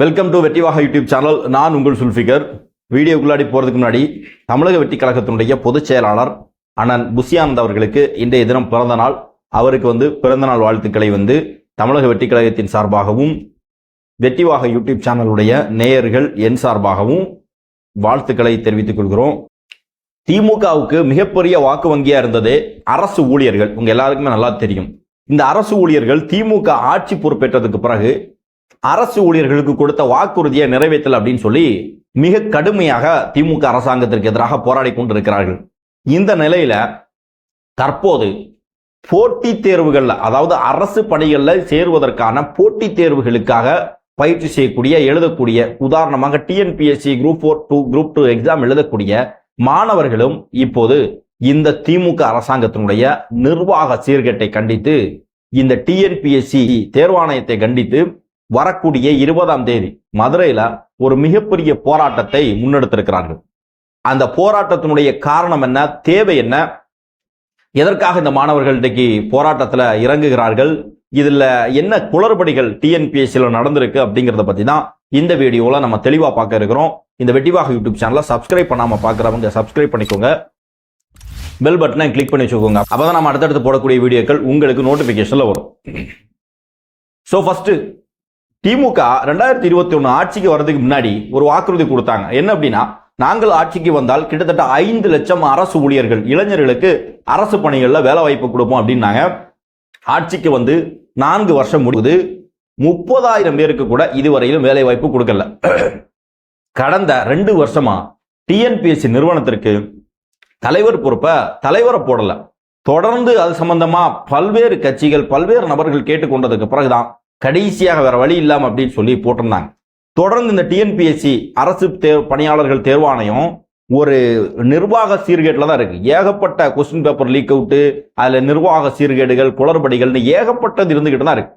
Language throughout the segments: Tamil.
வெல்கம் டு வெற்றிவாக யூடியூப் சேனல். நான் உங்கள் சுல்ஃபிகர். வீடியோக்குள்ளாடி போகிறதுக்கு முன்னாடி தமிழக வெற்றி கழகத்தினுடைய பொதுச் செயலாளர் அண்ணன் புசியானந்த் அவர்களுக்கு இன்றைய தினம் பிறந்த நாள். அவருக்கு வந்து பிறந்த நாள் வாழ்த்துக்களை வந்து தமிழக வெற்றி கழகத்தின் சார்பாகவும் வெற்றிவாக யூடியூப் சேனலுடைய நேயர்கள் என் சார்பாகவும் வாழ்த்துக்களை தெரிவித்துக் கொள்கிறோம். திமுகவுக்கு மிகப்பெரிய வாக்கு வங்கியாக இருந்தது அரசு ஊழியர்கள். உங்கள் எல்லாருக்குமே நல்லா தெரியும். இந்த அரசு ஊழியர்கள் திமுக ஆட்சி பொறுப்பேற்றதுக்கு பிறகு அரசு ஊழியர்களுக்கு கொடுத்த வாக்குறுதியை நிறைவேற்றல் அப்படின்னு சொல்லி மிக கடுமையாக திமுக அரசாங்கத்திற்கு எதிராக போராடி கொண்டிருக்கிறார்கள். இந்த நிலையில தற்போது போட்டித் தேர்வுகள்ல அதாவது அரசு பணிகள்ல சேருவதற்கான போட்டித் தேர்வுகளுக்காக பயிற்சி செய்யக்கூடிய எழுதக்கூடிய உதாரணமாக TNPSC group four two group two exam எழுதக்கூடிய மாணவர்களும் இப்போது இந்த திமுக அரசாங்கத்தினுடைய நிர்வாக சீர்கேட்டை கண்டித்து இந்த டிஎன்பிஎஸ்சி தேர்வாணையத்தை கண்டித்து வரக்கூடிய இருபதாம் தேதி மதுரையில ஒரு மிகப்பெரிய போராட்டத்தை முன்னெடுத்திருக்கிறார்கள். அந்த போராட்டத்தினுடைய காரணம் என்ன தேவை என்ன எதற்காக இந்த மாணவர்கள் இன்றைக்கு போராட்டத்தில் இறங்குகிறார்கள் இதில் என்ன குளறுபடிகள் டிஎன்பிஎஸ்சியில் நடந்திருக்கு அப்படிங்கிறத பற்றி தான் இந்த வீடியோவில் நம்ம தெளிவாக பார்க்க இருக்கிறோம். இந்த வெட்டிவாக யூடியூப் சேனலை சப்ஸ்கிரைப் பண்ணாமல் பார்க்குறவங்க சப்ஸ்கிரைப் பண்ணிக்கோங்க. பெல் பட்டனை கிளிக் பண்ணி வச்சுக்கோங்க. அப்பதான் நம்ம அடுத்தடுத்து போடக்கூடிய வீடியோக்கள் உங்களுக்கு நோட்டிஃபிகேஷனில் வரும். ஸோ ஃபஸ்ட்டு திமுக ரெண்டாயிரத்தி இருபத்தி ஒன்று ஆட்சிக்கு வர்றதுக்கு முன்னாடி ஒரு வாக்குறுதி கொடுத்தாங்க. என்ன அப்படின்னா நாங்கள் ஆட்சிக்கு வந்தால் கிட்டத்தட்ட ஐந்து லட்சம் அரசு ஊழியர்கள் இளைஞர்களுக்கு அரசு பணிகளில் வேலை வாய்ப்பு கொடுப்போம் அப்படின்னாங்க. ஆட்சிக்கு வந்து நான்கு வருஷம் முடிவுது முப்பதாயிரம் பேருக்கு கூட இதுவரையிலும் வேலை வாய்ப்பு கொடுக்கல. கடந்த ரெண்டு வருஷமா டிஎன்பிஎஸ்சி நிறுவனத்திற்கு தலைவர் பொறுப்பை தலைவரை போடல. தொடர்ந்து அது சம்பந்தமா பல்வேறு கட்சிகள் பல்வேறு நபர்கள் கேட்டுக்கொண்டதுக்கு பிறகுதான் கடைசியாக வேற வழி இல்லாமல் அப்படின்னு சொல்லி போட்டிருந்தாங்க. தொடர்ந்து இந்த டிஎன்பிஎஸ்சி அரசு தேர் பணியாளர்கள் தேர்வாணையம் ஒரு நிர்வாக சீர்கேட்டில் தான் இருக்கு. ஏகப்பட்ட கொஸ்டின் பேப்பர் லீக் அவுட்டு அதில் நிர்வாக சீர்கேடுகள் குளறுபடிகள்னு ஏகப்பட்டது இருந்துகிட்டு தான் இருக்கு.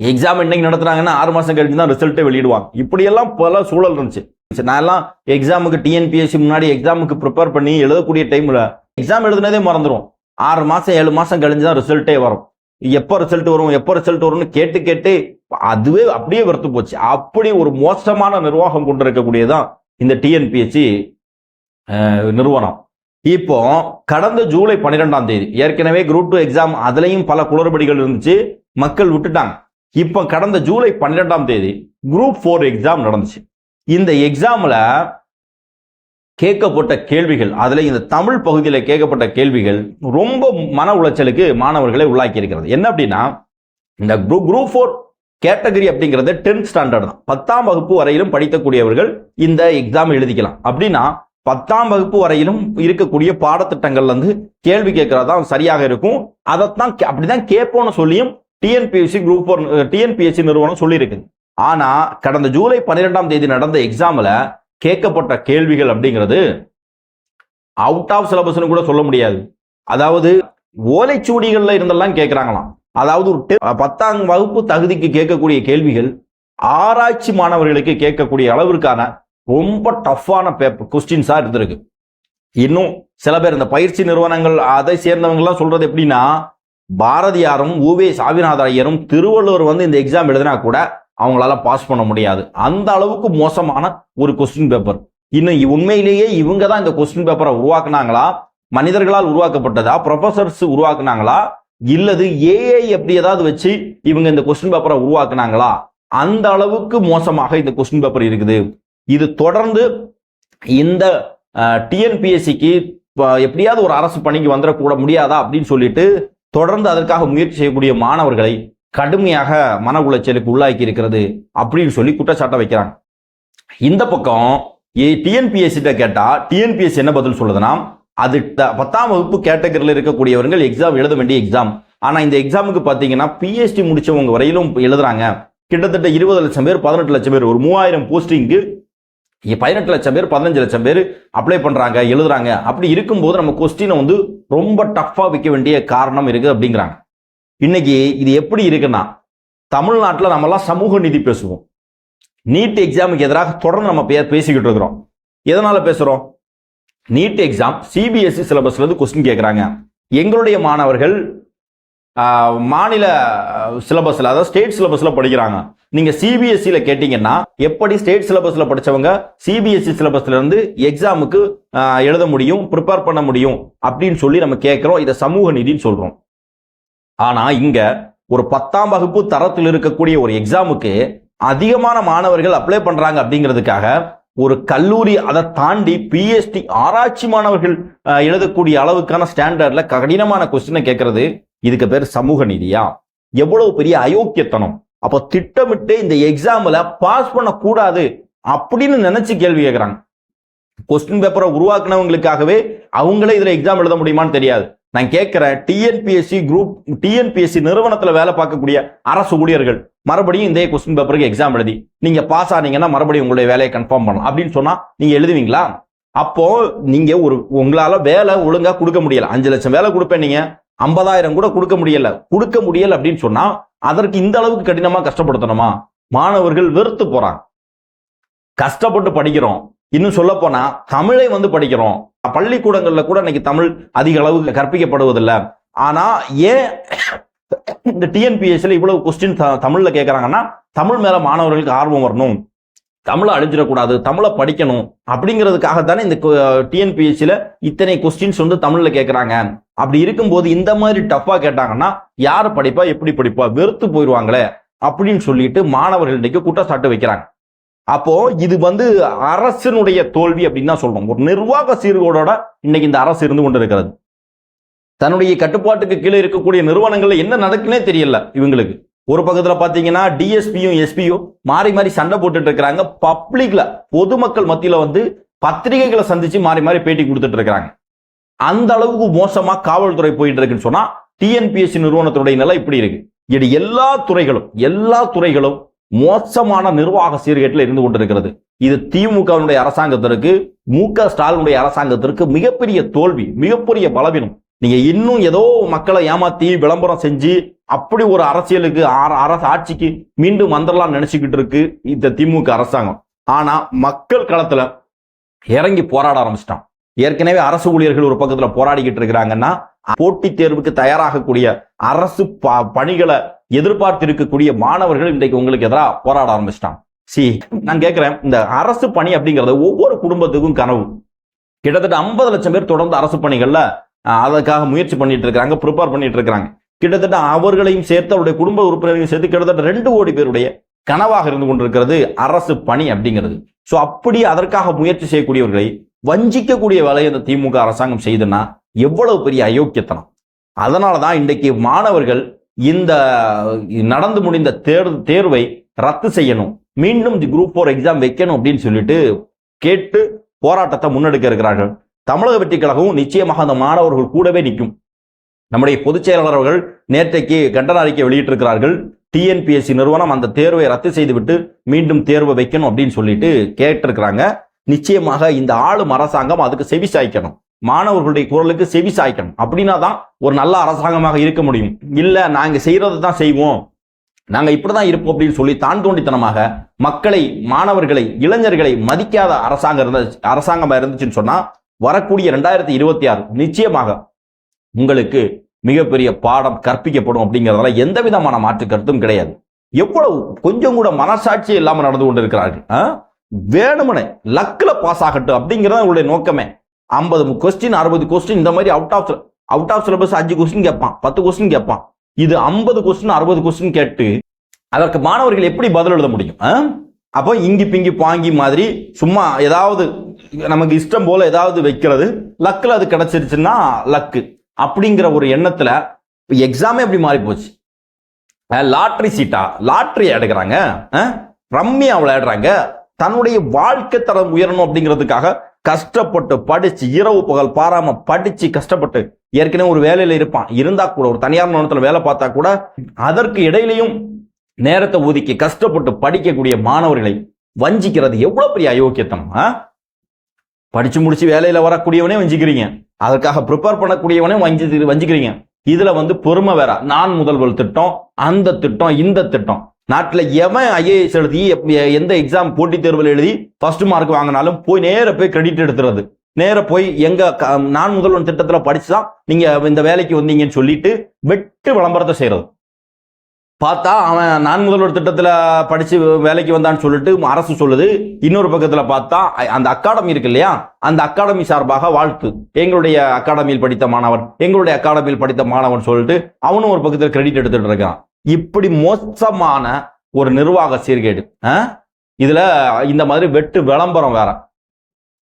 எக்ஸாம் இன்னைக்கு நடத்துறாங்கன்னா ஆறு மாசம் கழிச்சு தான் ரிசல்ட்டே வெளியிடுவாங்க. இப்படியெல்லாம் பல சூழல் இருந்துச்சு. நான் எல்லாம் எக்ஸாமுக்கு டிஎன்பிஎஸ்சி முன்னாடி எக்ஸாமுக்கு ப்ரிப்பேர் பண்ணி எழுதக்கூடிய டைம்ல எக்ஸாம் எழுதுனதே மறந்துடும் ஆறு மாசம் ஏழு மாசம் கழிஞ்சு தான் ரிசல்ட்டே வரும். எப்போ ரிசல்ட் வரும் எப்போ ரிசல்ட் வரும்னு கேட்டு கேட்டு அதுவே அப்படியே வெறுத்து போச்சு. அப்படி ஒரு மோசமான நிர்வாகம் கொண்டிருக்கக்கூடியதான் இந்த டிஎன்பிஎஸ்சி நிறுவனம். இப்போ கடந்த ஜூலை பன்னிரெண்டாம் தேதி ஏற்கனவே குரூப் டூ எக்ஸாம் அதுலேயும் பல குளறுபடிகள் இருந்துச்சு மக்கள் விட்டுட்டாங்க. இப்போ கடந்த ஜூலை பன்னிரெண்டாம் தேதி குரூப் ஃபோர் எக்ஸாம் நடந்துச்சு. இந்த எக்ஸாமில் கேட்கப்பட்ட கேள்விகள் அதில் இந்த தமிழ் பகுதியில் கேட்கப்பட்ட கேள்விகள் ரொம்ப மன உளைச்சலுக்கு மாணவர்களை உள்ளாக்கி இருக்கிறது என்ன அப்படின்னா இந்த குரூப் குரூப் ஃபோர் கேட்டகரி அப்படிங்கிறது டென்த் ஸ்டாண்டர்ட் தான். பத்தாம் வகுப்பு வரையிலும் படிக்கக்கூடியவர்கள் இந்த எக்ஸாம் எழுதிக்கலாம். அப்படின்னா பத்தாம் வகுப்பு வரையிலும் இருக்கக்கூடிய பாடத்திட்டங்கள்ல இருந்து கேள்வி கேட்கறது தான் சரியாக இருக்கும். அதைத்தான் கே- அப்படிதான் கேட்போம்னு சொல்லியும் டிஎன்பிஎஸ்சி குரூப் ஃபோர் டிஎன்பிஎஸ்சி நிறுவனம் சொல்லியிருக்குது ஆனா கடந்த ஜூலை பன்னிரெண்டாம் தேதி நடந்த எக்ஸாம்ல கேட்கப்பட்ட கேள்விகள் அப்படிங்கிறது அவுட் ஆஃப் சிலபஸ்னு கூட சொல்ல முடியாது. அதாவது ஓலைச்சுவடிகளில் இருந்தெல்லாம் கேட்குறாங்களாம். அதாவது ஒரு பத்தாம் வகுப்பு தகுதிக்கு கேட்கக்கூடிய கேள்விகள் ஆராய்ச்சி மாணவர்களுக்கு கேட்கக்கூடிய அளவிற்கான ரொம்ப டஃப்பான பேப்பர் கொஸ்டின்ஸாக இருந்திருக்கு. இன்னும் சில பேர் இந்த பயிற்சி நிறுவனங்கள் அதை சேர்ந்தவங்கலாம் சொல்கிறது சொல்றது எப்படின்னா பாரதியாரும் ஊவே சாமிநாத ஐயரும் திருவள்ளுவர் வந்து இந்த எக்ஸாம் எழுதினா கூட அவங்களால பாஸ் பண்ண முடியாது. அந்த அளவுக்கு மோசமான ஒரு கொஸ்டின் பேப்பர் இன்னும் உண்மையிலேயே இவங்க தான் இந்த கொஸ்டின் பேப்பரை உருவாக்குனாங்களா? மனிதர்களால் உருவாக்கப்பட்டதா? ப்ரொஃபசர்ஸ் உருவாக்குனாங்களா? இல்லது ஏஐ எப்படி ஏதாவது வச்சு இவங்க இந்த கொஸ்டின் பேப்பரை உருவாக்குனாங்களா? அந்த அளவுக்கு மோசமாக இந்த கொஸ்டின் பேப்பர் இருக்குது. இது தொடர்ந்து இந்த டிஎன்பிஎஸ்சிக்கு எப்படியாவது ஒரு அரசு பணிக்கு வந்துடக்கூட முடியாதா அப்படின்னு சொல்லிட்டு தொடர்ந்து அதற்காக முயற்சி செய்யக்கூடிய மாணவர்களை கடுமையாக மன உளைச்சலுக்கு உள்ளாக்கி இருக்கிறது அப்படின்னு சொல்லி குற்றச்சாட்டை வைக்கிறாங்க. இந்த பக்கம் டிஎன்பிஎஸ்சி கேட்டா டிஎன்பிஎஸ்சி என்ன பதில் சொல்லுதுன்னா அது பத்தாம் வகுப்பு கேட்டகரியில் இருக்கக்கூடியவர்கள் எக்ஸாம் எழுத வேண்டிய எக்ஸாம் ஆனால் இந்த எக்ஸாமுக்கு பார்த்தீங்கன்னா பிஎஸ்டி முடிச்சவங்க வரையிலும் எழுதுறாங்க. கிட்டத்தட்ட இருபது லட்சம் பேர் பதினெட்டு லட்சம் பேர் ஒரு மூவாயிரம் போஸ்டிங்க்கு பதினெட்டு லட்சம் பேர் பதினஞ்சு லட்சம் பேர் அப்ளை பண்ணுறாங்க எழுதுறாங்க. அப்படி இருக்கும்போது நம்ம கொஸ்டினை வந்து ரொம்ப டஃப்பாக வைக்க வேண்டிய காரணம் இருக்குது அப்படிங்கிறாங்க. இன்னைக்கு இது எப்படி இருக்குன்னா தமிழ்நாட்டில் நம்மலாம் சமூக நீதி பேசுவோம். நீட் எக்ஸாமுக்கு எதிராக தொடர்ந்து நம்ம பே- பேசிக்கிட்டு இருக்கிறோம். எதனால பேசுகிறோம் நீட் எக்ஸாம் சிபிஎஸ்சி சிலபஸ்லேருந்து கொஸ்டின் கேட்குறாங்க எங்களுடைய மாணவர்கள் மாநில சிலபஸில் அதாவது ஸ்டேட் சிலபஸில் படிக்கிறாங்க. நீங்கள் சிபிஎஸ்சியில் கேட்டிங்கன்னா எப்படி ஸ்டேட் சிலபஸில் படிச்சவங்க சிபிஎஸ்சி சிலபஸ்லேருந்து எக்ஸாமுக்கு எழுத முடியும் ப்ரிப்பேர் பண்ண முடியும் அப்படின்னு சொல்லி நம்ம கேட்குறோம் இதை சமூக நீதினு சொல்கிறோம் ஆனா இங்க ஒரு பத்தாம் வகுப்பு தரத்தில் இருக்கக்கூடிய ஒரு எக்ஸாமுக்கு அதிகமான மாணவர்கள் அப்ளை பண்றாங்க அப்படிங்கிறதுக்காக ஒரு கல்லூரி அதை தாண்டி பிஎஸ்டி ஆராய்ச்சி மாணவர்கள் அஹ், எழுதக்கூடிய அளவுக்கான ஸ்டாண்டர்ட்ல கடினமான கொஸ்டினை கேட்கறது இதுக்கு பேர் சமூக நீதியா? எவ்வளவு பெரிய அயோக்கியத்தனம். அப்போ திட்டமிட்டு இந்த எக்ஸாம்ல பாஸ் பண்ணக்கூடாது அப்படின்னு நினைச்சு கேள்வி கேட்குறாங்க கொஸ்டின் பேப்பரை உருவாக்குனவங்களுக்காகவே அவங்களே இதுல எக்ஸாம் எழுத முடியுமான்னு தெரியாது. நான் கேட்கிறேன் டிஎன்பிஎஸ்சி குரூப் டிஎன்பிஎஸ்சி நிறுவனத்துல வேலை பார்க்கக்கூடிய அரசு ஊழியர்கள் மறுபடியும் இந்த கொஸ்டின் பேப்பருக்கு எக்ஸாம் எழுதி நீங்க பாஸ் ஆனீங்கன்னா மறுபடியும் உங்களுடைய வேலையை கன்ஃபார்ம் பண்ணலாம். அப்படின்னு சொன்னா நீங்க எழுதுவீங்களா? அப்போ நீங்க ஒரு உங்களால வேலை ஒழுங்கா கொடுக்க முடியல. அஞ்சு லட்சம் வேலை கொடுப்பேன் நீங்க. ஐம்பதாயிரம் கூட கொடுக்க முடியல. கொடுக்க முடியல அப்படின்னு சொன்னா அதற்கு இந்த அளவுக்கு கடினமா கஷ்டப்படுத்தணுமா? மாணவர்கள் வெறுத்து போறாங்க. கஷ்டப்பட்டு படிக்கிறோம். இன்னும் சொல்ல போனா தமிழை வந்து படிக்கிறோம். பள்ளிக்கூடங்கள்ல கூட இன்னைக்கு தமிழ் அதிக அளவு கற்பிக்கப்படுவதில்லை. ஆனா ஏன் இந்த டிஎன்பிஎஸ்சியில் இவ்வளவு கொஸ்டின் தமிழ்ல கேட்கறாங்கன்னா தமிழ் மேல மாணவர்களுக்கு ஆர்வம் வரணும். தமிழை அழிஞ்சிடக்கூடாது தமிழை படிக்கணும் அப்படிங்கிறதுக்காக தானே இந்த டிஎன்பிஎஸ்சியில் இத்தனை கொஸ்டின்ஸ் வந்து தமிழ்ல கேட்கறாங்க அப்படி இருக்கும்போது இந்த மாதிரி டஃப்பா கேட்டாங்கன்னா யார் படிப்பா எப்படி படிப்பா வெறுத்து போயிடுவாங்களே அப்படின்னு சொல்லிட்டு மாணவர்கள் இன்னைக்கு குற்றச்சாட்டு வைக்கிறாங்க. அப்போ இது வந்து அரசினுடைய தோல்வி அப்படின்னு தான் சொல்றோம். ஒரு நிர்வாக சீர்கோடோட இன்னைக்கு இந்த அரசு இருந்து கொண்டு இருக்கிறது தன்னுடைய கட்டுப்பாட்டுக்கு கீழே இருக்கக்கூடிய நிறுவனங்கள்ல என்ன நடக்குன்னே தெரியல இவங்களுக்கு. ஒரு பக்கத்தில் பார்த்தீங்கன்னா டிஎஸ்பியும் எஸ்பியும் மாறி மாறி சண்டை போட்டுட்டு இருக்கிறாங்க. பப்ளிக்ல பொதுமக்கள் மத்தியில் வந்து பத்திரிகைகளை சந்திச்சு மாறி மாறி பேட்டி கொடுத்துட்டு இருக்கிறாங்க. அந்த அளவுக்கு மோசமா காவல்துறை போயிட்டு இருக்குன்னு சொன்னா டிஎன்பிஎஸ்சி நிறுவனத்துடைய நிலை இப்படி இருக்கு. இது எல்லா துறைகளும் எல்லா துறைகளும் மோசமான நிர்வாக சீர்கேட்டில் இருந்து கொண்டிருக்கிறது. இது திமுகவினுடைய அரசாங்கத்திற்கு மு க ஸ்டாலினுடைய அரசாங்கத்திற்கு மிகப்பெரிய தோல்வி மிகப்பெரிய பலவீனம். நீங்க இன்னும் ஏதோ மக்களை ஏமாத்தி விளம்பரம் செஞ்சு அப்படி ஒரு அரசியலுக்கு ஆர- அரசு ஆட்சிக்கு மீண்டும் வந்துடலாம் நினைச்சுக்கிட்டு இருக்கு இந்த திமுக அரசாங்கம். ஆனா மக்கள் களத்துல இறங்கி போராட ஆரம்பிச்சிட்டான். ஏற்கனவே அரசு ஊழியர்கள் ஒரு பக்கத்துல போராடிக்கிட்டு இருக்கிறாங்கன்னா போட்டித் தேர்வுக்கு தயாராகக்கூடிய அரசு ப- பணிகளை எதிர்பார்த்து இருக்கக்கூடிய மாணவர்கள் இன்றைக்கு உங்களுக்கு எதிராக போராட ஆரம்பிச்சிட்டான் சி நான் கேட்கிறேன் இந்த அரசு பணி அப்படிங்கிறது ஒவ்வொரு குடும்பத்துக்கும் கனவு. கிட்டத்தட்ட ஐம்பது லட்சம் பேர் தொடர்ந்து அரசு பணிகள்ல அஹ், அதற்காக முயற்சி பண்ணிட்டு இருக்காங்க ப்ரிப்பேர் பண்ணிட்டு இருக்காங்க. கிட்டத்தட்ட அவர்களையும் சேர்த்து அவருடைய குடும்ப உறுப்பினர்களையும் சேர்த்து கிட்டத்தட்ட ரெண்டு கோடி பேருடைய கனவாக இருந்து கொண்டிருக்கிறது அரசு பணி அப்படிங்கிறது. சோ அப்படி அதற்காக முயற்சி செய்யக்கூடியவர்களை வஞ்சிக்கக்கூடிய வேலையை இந்த திமுக அரசாங்கம் செய்துன்னா எவ்வளவு பெரிய அயோக்கியத்தனம். அதனால தான் இன்றைக்கு மாணவர்கள் இந்த நடந்து முடிந்த தேர் தேர்வை ரத்து செய்யணும். மீண்டும் தி குரூப் ஃபோர் எக்ஸாம் வைக்கணும் அப்படின்னு சொல்லிட்டு கேட்டு போராட்டத்தை முன்னெடுக்க இருக்கிறார்கள். தமிழக வெற்றி கழகமும் நிச்சயமாக அந்த மாணவர்கள் கூடவே நிற்கும். நம்முடைய பொதுச் செயலாளர் அவர்கள் நேற்றைக்கு கண்டன அறிக்கை வெளியிட்டிருக்கிறார்கள். டிஎன்பிஎஸ்சி நிறுவனம் அந்த தேர்வை ரத்து செய்துவிட்டு மீண்டும் தேர்வை வைக்கணும் அப்படின்னு சொல்லிட்டு கேட்டிருக்கிறாங்க. நிச்சயமாக இந்த ஆளும் அரசாங்கம் அதுக்கு செவி சாய்க்கணும் மாணவர்களுடைய குரலுக்கு செவி சாய்க்கணும். அப்படின்னா தான் ஒரு நல்ல அரசாங்கமாக இருக்க முடியும். இல்லை நாங்கள் செய்கிறத தான் செய்வோம். நாங்க இப்படிதான் இருப்போம் அப்படின்னு சொல்லி தான் தோண்டித்தனமாக மக்களை மாணவர்களை இளைஞர்களை மதிக்காத அரசாங்கம் இருந்த அரசாங்கமாக இருந்துச்சுன்னு சொன்னால் வரக்கூடிய ரெண்டாயிரத்தி இருபத்தி ஆறு நிச்சயமாக உங்களுக்கு மிகப்பெரிய பாடம் கற்பிக்கப்படும் அப்படிங்கிறதுல எந்த விதமான மாற்று கருத்தும் கிடையாது. எவ்வளவு கொஞ்சம் கூட மனசாட்சி இல்லாமல் நடந்து கொண்டிருக்கிறார்கள். ஆ? வேணுமனே லக்ல பாஸ் ஆகட்டும் அப்படிங்கிறது உங்களுடைய நோக்கமே. ஐம்பது கொஸ்டின் அறுபது கொஸ்டின் இந்த மாதிரி out of out of syllabus அஞ்சு கொஸ்டின் கேட்பான் பத்து கொஸ்டின் கேட்பான். இது ஐம்பது கொஸ்டின் அறுபது கொஸ்டின் கேட்டு அதற்கு மாணவர்கள் எப்படி பதில் எழுத முடியும்? ஆ? அப்போ இங்கி பிங்கி பாங்கி மாதிரி சும்மா ஏதாவது நமக்கு இஷ்டம் போல ஏதாவது வைக்கிறது. லக்கில் அது கிடைச்சிருச்சுன்னா லக்கு அப்படிங்கிற ஒரு எண்ணத்துல எக்ஸாமே எப்படி மாறி போச்சு. லாட்ரி சீட்டா லாட்ரி எடுக்கிறாங்க. ரம்மியா விளையாடுறாங்க. தன்னுடைய வாழ்க்கை தரம் உயரணும் அப்படிங்கிறதுக்காக கஷ்டப்பட்டு படிச்சு இரவு பகல் பாராம படிச்சு கஷ்டப்பட்டு ஏற்கனவே ஒரு வேலையில இருப்பான். இருந்தா கூட ஒரு தனியார் நிறுவனத்தில் வேலை பார்த்தா கூட அதற்கு இடையிலையும் நேரத்தை ஒதுக்கி கஷ்டப்பட்டு படிக்கக்கூடிய மாணவர்களை வஞ்சிக்கிறது எவ்வளவு பெரிய அயோக்கியத்தனம் படிச்சு முடிச்சு வேலையில வரக்கூடியவனே வஞ்சிக்கிறீங்க. அதற்காக ப்ரிப்பேர் பண்ணக்கூடியவனே வஞ்சி வஞ்சிக்கிறீங்க. இதுல வந்து பொறுமை வேற. நான் முதல்வர் திட்டம் அந்த திட்டம் இந்த திட்டம். நாட்டில் எவன் ஐஏஎஸ் எழுதி எந்த எக்ஸாம் போட்டித் தேர்வில் எழுதி ஃபர்ஸ்ட் மார்க் வாங்கினாலும் போய் நேர போய் கிரெடிட் எடுத்துறது. நேர போய் எங்க க- நான் முதல்வன் திட்டத்தில் படிச்சுதான் நீங்க இந்த வேலைக்கு வந்தீங்கன்னு சொல்லிட்டு வெட்டு விளம்பரத்தை செய்யறது. பார்த்தா அவன் நான் முதல்வர் திட்டத்தில் படித்து வேலைக்கு வந்தான்னு சொல்லிட்டு அரசு சொல்லுது. இன்னொரு பக்கத்தில் பார்த்தா அ- அந்த அகாடமி இருக்கு இல்லையா? அந்த அகாடமி சார்பாக வாழ்த்து. எங்களுடைய அகாடமியில் படித்த மாணவன் எங்களுடைய அகாடமியில் படித்த மாணவன் சொல்லிட்டு அவனும் ஒரு பக்கத்தில் கிரெடிட் எடுத்துட்டு இருக்கான். இப்படி மோசமான ஒரு நிர்வாக சீர்கேடு ஆ? இதுல இந்த மாதிரி வெட்டு விளம்பரம் வேற.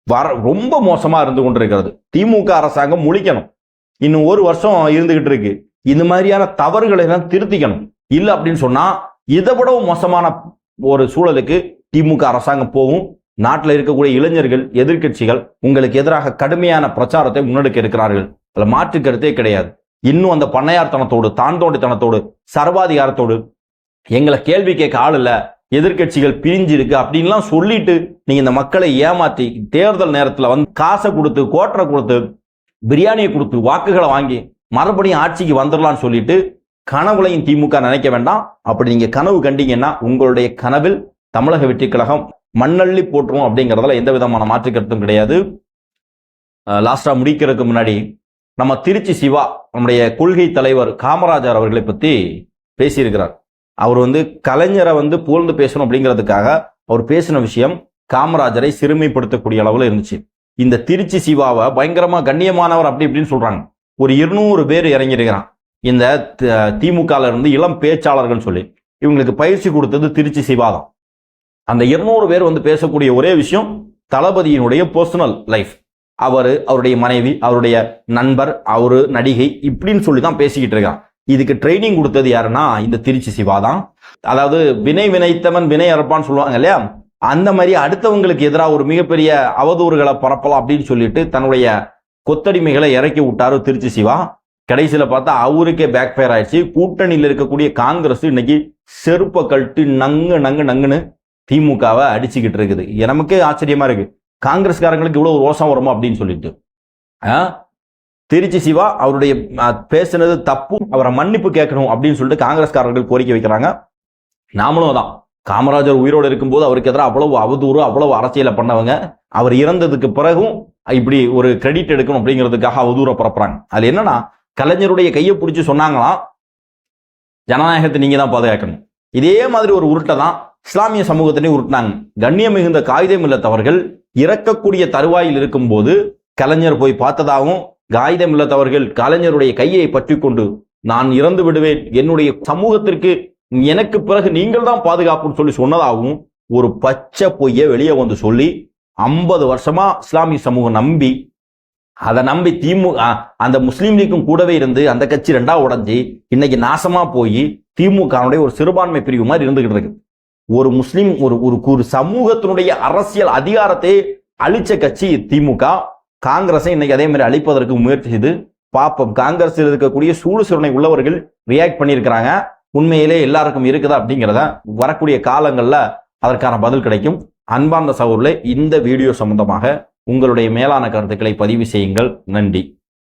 வர ரொம்ப மோசமா இருந்து கொண்டிருக்கிறது. திமுக அரசாங்கம் முழிக்கணும். இன்னும் ஒரு வருஷம் இருந்துகிட்டு இருக்கு. இந்த மாதிரியான தவறுகளை எல்லாம் திருத்திக்கணும். இல்லை அப்படின்னு சொன்னால் இதை விடவும் மோசமான ஒரு சூழலுக்கு திமுக அரசாங்கம் போகும். நாட்டில் இருக்கக்கூடிய இளைஞர்கள் எதிர்க்கட்சிகள் உங்களுக்கு எதிராக கடுமையான பிரச்சாரத்தை முன்னெடுக்க இருக்கிறார்கள். அதில் மாற்று கருத்தே கிடையாது. இன்னும் அந்த பண்ணையார்த்தனத்தோடு தாண்டோண்டித்தனத்தோடு சர்வாதிகாரத்தோடு எங்களை கேள்வி கேட்க ஆள் இல்லை எதிர்க்கட்சிகள் பிரிஞ்சிருக்கு அப்படின்லாம் சொல்லிட்டு நீங்கள் இந்த மக்களை ஏமாற்றி தேர்தல் நேரத்தில் வந்து காசை கொடுத்து கோட்டரை கொடுத்து பிரியாணியை கொடுத்து வாக்குகளை வாங்கி மறுபடியும் ஆட்சிக்கு வந்துடலாம்னு சொல்லிட்டு கனவுலையும் திமுக நினைக்க வேண்டாம். அப்படி நீங்க கனவு கண்டீங்கன்னா உங்களுடைய கனவில் தமிழக வெற்றி கழகம் மண்ணள்ளி போட்டுரும் அப்படிங்கிறதுல எந்த விதமான மாற்று கருத்தும் கிடையாது. லாஸ்டா முடிக்கிறதுக்கு முன்னாடி நம்ம திருச்சி சிவா நம்முடைய கொள்கை தலைவர் காமராஜர் அவர்களை பத்தி பேசியிருக்கிறார். அவர் வந்து கலைஞரை வந்து புகழ்ந்து பேசணும் அப்படிங்கிறதுக்காக அவர் பேசின விஷயம் காமராஜரை சிறுமைப்படுத்தக்கூடிய அளவில் இருந்துச்சு. இந்த திருச்சி சிவாவை பயங்கரமா கண்ணியமானவர் அப்படி இப்படின்னு சொல்றாங்க. ஒரு இருநூறு பேர் இறங்கியிருக்கிறான். இந்த த- இருந்து இளம் பேச்சாளர்கள் சொல்லி இவங்களுக்கு பயிற்சி கொடுத்தது திருச்சி சிவாதான். அந்த இருநூறு பேர் வந்து பேசக்கூடிய ஒரே விஷயம் தளபதியினுடைய பர்சனல் லைஃப் அவர் அவருடைய மனைவி அவருடைய நண்பர் அவரு நடிகை இப்படின்னு சொல்லி தான் பேசிக்கிட்டு இருக்கான். இதுக்கு ட்ரைனிங் கொடுத்தது யாருன்னா இந்த திருச்சி சிவா தான் அதாவது வினை வினைத்தவன் வினை அறுப்பான்னு சொல்லுவாங்க இல்லையா? அந்த மாதிரி அடுத்தவங்களுக்கு எதிராக ஒரு மிகப்பெரிய அவதூறுகளை பரப்பலாம் அப்படின்னு சொல்லிட்டு தன்னுடைய கொத்தடிமைகளை இறக்கி விட்டாரு திருச்சி சிவா. கடைசியில் பார்த்தா அவருக்கே பேக் ஃபயர் ஆயிடுச்சு. கூட்டணியில் இருக்கக்கூடிய காங்கிரஸ் இன்னைக்கு செருப்பை கழட்டி நங்கு நங்கு நங்குன்னு திமுகவை அடிச்சுக்கிட்டு இருக்குது. நமக்கே ஆச்சரியமா இருக்கு. காங்கிரஸ்காரங்களுக்கு இவ்வளோ ரோசம் வருமா அப்படின்னு சொல்லிட்டு. திருச்சி சிவா அவருடைய பேசுனது தப்பு. அவரை மன்னிப்பு கேட்கணும் அப்படின்னு சொல்லிட்டு காங்கிரஸ்காரர்கள் கோரிக்கை வைக்கிறாங்க. நாமளும் தான் காமராஜர் உயிரோடு இருக்கும்போது அவருக்கு எதிராக அவ்வளவு அவதூறு அவ்வளவு அரசியலை பண்ணவங்க. அவர் இறந்ததுக்கு பிறகும் இப்படி ஒரு கிரெடிட் எடுக்கணும் அப்படிங்கிறதுக்காக அவதூற பரப்புறாங்க. அது என்னன்னா கலைஞருடைய கையை பிடிச்சி சொன்னாங்களாம். ஜனநாயகத்தை நீங்க தான் பாதுகாக்கணும். இதே மாதிரி ஒரு உருட்டை தான் இஸ்லாமிய சமூகத்தினையும் உருட்டினாங்க. கண்ணியம் மிகுந்த காகிதம் இல்லத்தவர்கள் இறக்கக்கூடிய தருவாயில் இருக்கும்போது கலைஞர் போய் பார்த்ததாகவும் காகிதம் இல்லத்தவர்கள் கலைஞருடைய கையை பற்றி கொண்டு நான் இறந்து விடுவேன். என்னுடைய சமூகத்திற்கு எனக்கு பிறகு நீங்கள் தான் பாதுகாப்புன்னு சொல்லி சொன்னதாகவும் ஒரு பச்சை பொய்யை வெளியே வந்து சொல்லி ஐம்பது வருஷமா இஸ்லாமிய சமூகம் நம்பி அதை நம்பி திமுக அந்த முஸ்லீம் லீக்கும் கூடவே இருந்து அந்த கட்சி ரெண்டா உடஞ்சி இன்னைக்கு நாசமா போய் திமுகனுடைய ஒரு சிறுபான்மை பிரிவு மாதிரி இருந்துகிட்டு இருக்கு. ஒரு முஸ்லீம் ஒரு ஒரு ஒரு சமூகத்தினுடைய அரசியல் அதிகாரத்தை அழிச்ச கட்சி திமுக. காங்கிரஸை இன்னைக்கு அதே மாதிரி அழிப்பதற்கு முயற்சி செய்து பாப்போம். காங்கிரஸில் இருக்கக்கூடிய சூடு சுரணை உள்ளவர்கள் ரியாக்ட் பண்ணியிருக்கிறாங்க. உண்மையிலே எல்லாருக்கும் இருக்குதா அப்படிங்கிறத வரக்கூடிய காலங்களில் அதற்கான பதில் கிடைக்கும். அன்பார்ந்த சகோதரர்களே இந்த வீடியோ சம்பந்தமாக உங்களுடைய மேலான கருத்துக்களை பதிவு செய்யுங்கள். நன்றி.